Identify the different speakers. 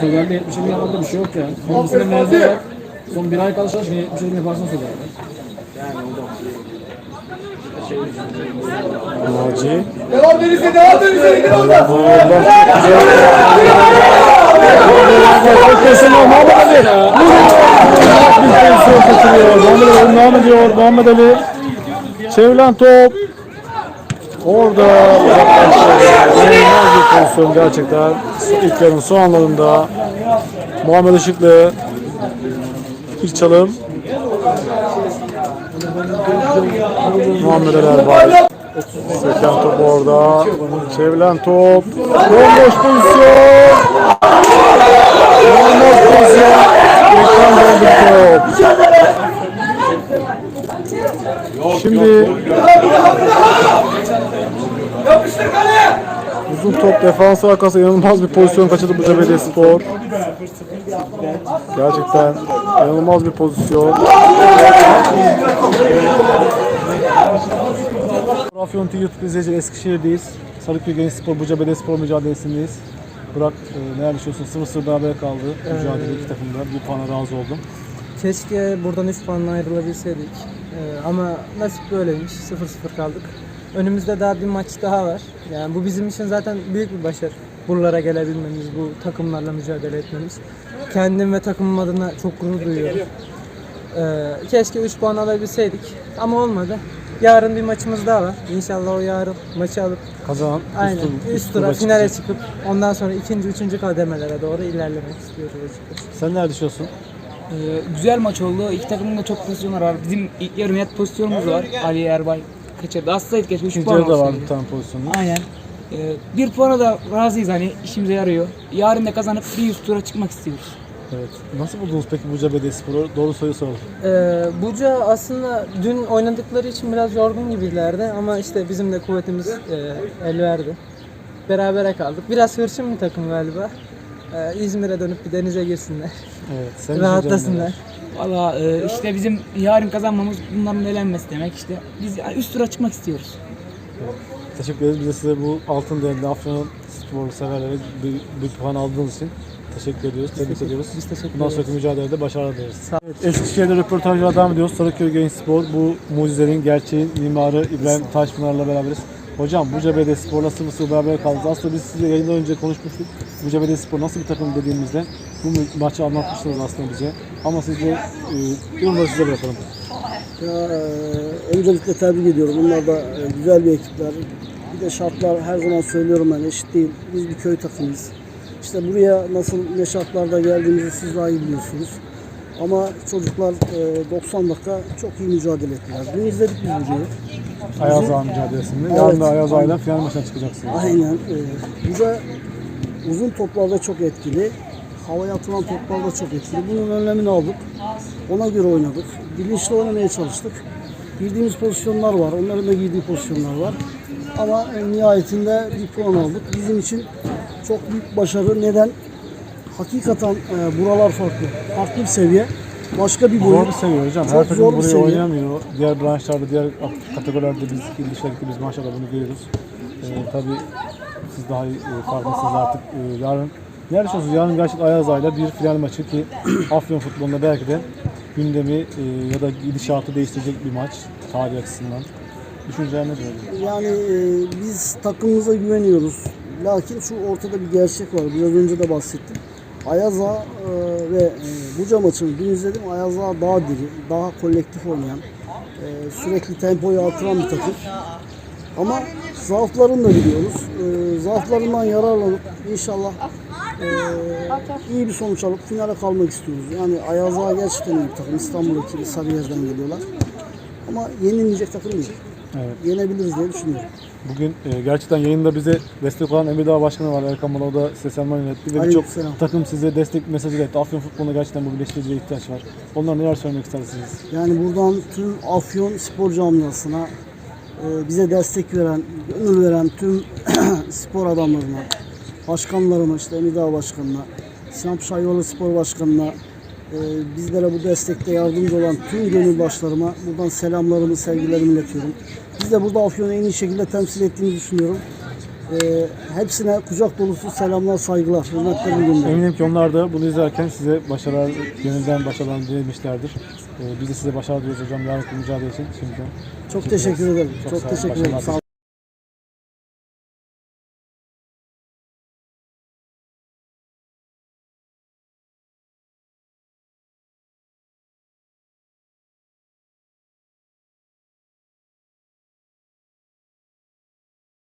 Speaker 1: Söylerde 77 yapmakta bir şey yok yani. Son bir sene mezun olarak son bir ay kaldı çalışın 77 yaparsın söylerde.
Speaker 2: Naci.
Speaker 3: Devam verirse devam verirse gidin ondan.
Speaker 2: Kesin o Muhammed Ali. Muhammed Ali. Muhammed Ali. Çevrilen top. Orada uzaklaştı. İnanılmaz bir pozisyon gerçekten. İlk yarının son anlarında Muhammed Işıklı ilk çalım. Muhammed Ali Erbay. Seken top orada. Çevrilen top. Bomboş pozisyon. İnanılmaz pozisyon. Ekran doldu top. Şimdi
Speaker 3: Yapıştır kaleye.
Speaker 2: uzun top defans arkası inanılmaz bir pozisyon kaçırdı bu Belediye Spor. Gerçekten inanılmaz bir pozisyon. Afyon YouTube izleyici Eskişehir'deyiz. Sarıköy Genç Spor, Buca Belediye Spor mücadelesindeyiz. Burak e, neler düşünüyorsun? 0-0 beraber kaldı mücadele iki takımda. Bir puana razı oldum.
Speaker 4: Keşke buradan 3 puanla ayrılabilseydik. Ee, ama nasip böyleymiş. 0-0 kaldık. Önümüzde daha bir maç daha var. Yani bu bizim için zaten büyük bir başarı. Buralara gelebilmemiz, bu takımlarla mücadele etmemiz. Kendim ve takımım adına çok gurur duyuyorum. Ee, keşke 3 puan alabilseydik ama olmadı. Yarın bir maçımız daha var. İnşallah o yarın maçı alıp
Speaker 2: Kazanan
Speaker 4: aynen
Speaker 2: üst, tur-
Speaker 4: üst tura
Speaker 2: tura
Speaker 4: finale
Speaker 2: çıkacak.
Speaker 4: çıkıp ondan sonra ikinci, üçüncü kademelere doğru ilerlemek istiyoruz açıkçası.
Speaker 2: Sen neler düşünüyorsun?
Speaker 5: Ee, güzel maç oldu. İki takımın da çok pozisyonlar var. Bizim ilk yarı net pozisyonumuz var. Ali Erbay kaçırdı. Aslında keşke 3
Speaker 2: İkinci
Speaker 5: puan
Speaker 2: yarıda var
Speaker 5: olsaydı.
Speaker 2: bir tane pozisyonu.
Speaker 5: Aynen. Ee, bir puana da razıyız hani işimize yarıyor. Yarın da kazanıp bir üst tura çıkmak istiyoruz.
Speaker 2: Evet. Nasıl buldunuz peki Buca Belediyespor'u? Doğru soru soralım.
Speaker 4: Ee, Buca aslında dün oynadıkları için biraz yorgun gibilerdi ama işte bizim de kuvvetimiz e, el verdi. Berabere kaldık. Biraz hırçın bir takım galiba. Ee, İzmir'e dönüp bir denize girsinler.
Speaker 2: Evet. Senin
Speaker 4: Rahatlasınlar.
Speaker 5: Valla e, işte bizim yarın kazanmamız bunların elenmesi demek işte. Biz yani üst tura çıkmak istiyoruz.
Speaker 2: Teşekkür ederiz. Biz de size bu altın değerli Afyon'un spor severlere bir, bir puan aldığınız için teşekkür ediyoruz. Tebrik ediyoruz.
Speaker 4: Biz teşekkür
Speaker 2: Bundan sonraki mücadelede başarılar dileriz. Evet, Eskişehir'de röportajlara devam ediyoruz. Sarıköy Genç Spor bu mucizelerin gerçeğin mimarı İbrahim Taşpınar'la beraberiz. Hocam Buca Belediyespor'la 0-0 beraber kaldınız. Aslında biz size yayından önce konuşmuştuk. Buca Belediyespor nasıl bir takım dediğimizde bu maçı anlatmıştınız aslında bize. Ama siz de size bırakalım.
Speaker 6: Ya, e, öncelikle tebrik ediyorum. Bunlar da e, güzel bir ekipler. Bir de şartlar her zaman söylüyorum ben eşit değil. Biz bir köy takımıyız. İşte buraya nasıl ne şartlarda geldiğimizi siz daha iyi biliyorsunuz. Ama çocuklar e, 90 dakika çok iyi mücadele ettiler. Dün izledik biz burayı.
Speaker 2: Ayaz Ağa mücadelesinde.
Speaker 6: Evet.
Speaker 2: Yarın da Ayaz Ağa'yla final maçına çıkacaksınız.
Speaker 6: Aynen. E, burada uzun toplarda çok etkili. Havaya atılan toplarda çok etkili. Bunun önlemini aldık. Ona göre oynadık. Bilinçli oynamaya çalıştık. Girdiğimiz pozisyonlar var. Onların da girdiği pozisyonlar var. Ama nihayetinde bir puan aldık. Bizim için çok büyük başarı. Neden? Hakikaten e, buralar farklı. Farklı bir seviye. Başka bir boyut.
Speaker 2: Zor bir seviye hocam.
Speaker 6: Çok
Speaker 2: Her takım
Speaker 6: zor bir
Speaker 2: buraya
Speaker 6: seviye.
Speaker 2: oynayamıyor. Diğer branşlarda, diğer kategorilerde biz il dışına gittiğimiz maçlarda bunu görüyoruz. Ee, tabii siz daha iyi e, farklısınız artık. Ee, yarın ne düşünüyorsunuz? Yarın gerçek Ayaz Ağa'yla bir final maçı ki Afyon futbolunda belki de gündemi e, ya da gidişatı değiştirecek bir maç tarih açısından. Düşünceler nedir hocam?
Speaker 6: Yani e, biz takımımıza güveniyoruz. Lakin şu ortada bir gerçek var. Biraz önce de bahsettim. Ayaza e, ve e, Buca maçını dün izledim. Ayaza daha diri, daha kolektif oynayan, e, sürekli tempoyu artıran bir takım. Ama zaaflarını da biliyoruz. E, zaaflarından yararlanıp inşallah e, iyi bir sonuç alıp finale kalmak istiyoruz. Yani Ayaza gerçekten iyi bir takım. İstanbul ekibi Sarıyer'den geliyorlar. Ama yenilmeyecek takım değil.
Speaker 2: Evet.
Speaker 6: Yenebiliriz diye düşünüyorum.
Speaker 2: Bugün e, gerçekten yayında bize destek olan Emirdağ Başkanı var Erkan Bala. O da size selam yönetti. Ve birçok
Speaker 6: Aleykümselam.
Speaker 2: takım size destek mesajı iletti. Afyon futboluna gerçekten bu birleştiriciye ihtiyaç var. Onlar neler söylemek istersiniz?
Speaker 6: Yani buradan tüm Afyon spor camiasına e, bize destek veren, gönül veren tüm spor adamlarına, başkanlarıma, işte Emidağ Başkanı'na, Sinop Şayvalı Spor Başkanı'na, e, bizlere bu destekte yardımcı olan tüm gönüldaşlarıma buradan selamlarımı, sevgilerimi iletiyorum. Biz de burada Afyon'u en iyi şekilde temsil ettiğimizi düşünüyorum. Ee, hepsine kucak dolusu selamlar, saygılar, hürmetlerimi gönderiyorum.
Speaker 2: Eminim ki onlar da bunu izlerken size başarılar, gönülden başarılar dilemişlerdir. Ee, biz de size başarı diliyoruz hocam yarınki mücadele için şimdiden.
Speaker 6: Çok teşekkür ederim.
Speaker 2: Çok
Speaker 6: Çok, teşekkür ederim.
Speaker 2: Başarılar
Speaker 6: Sağ olun.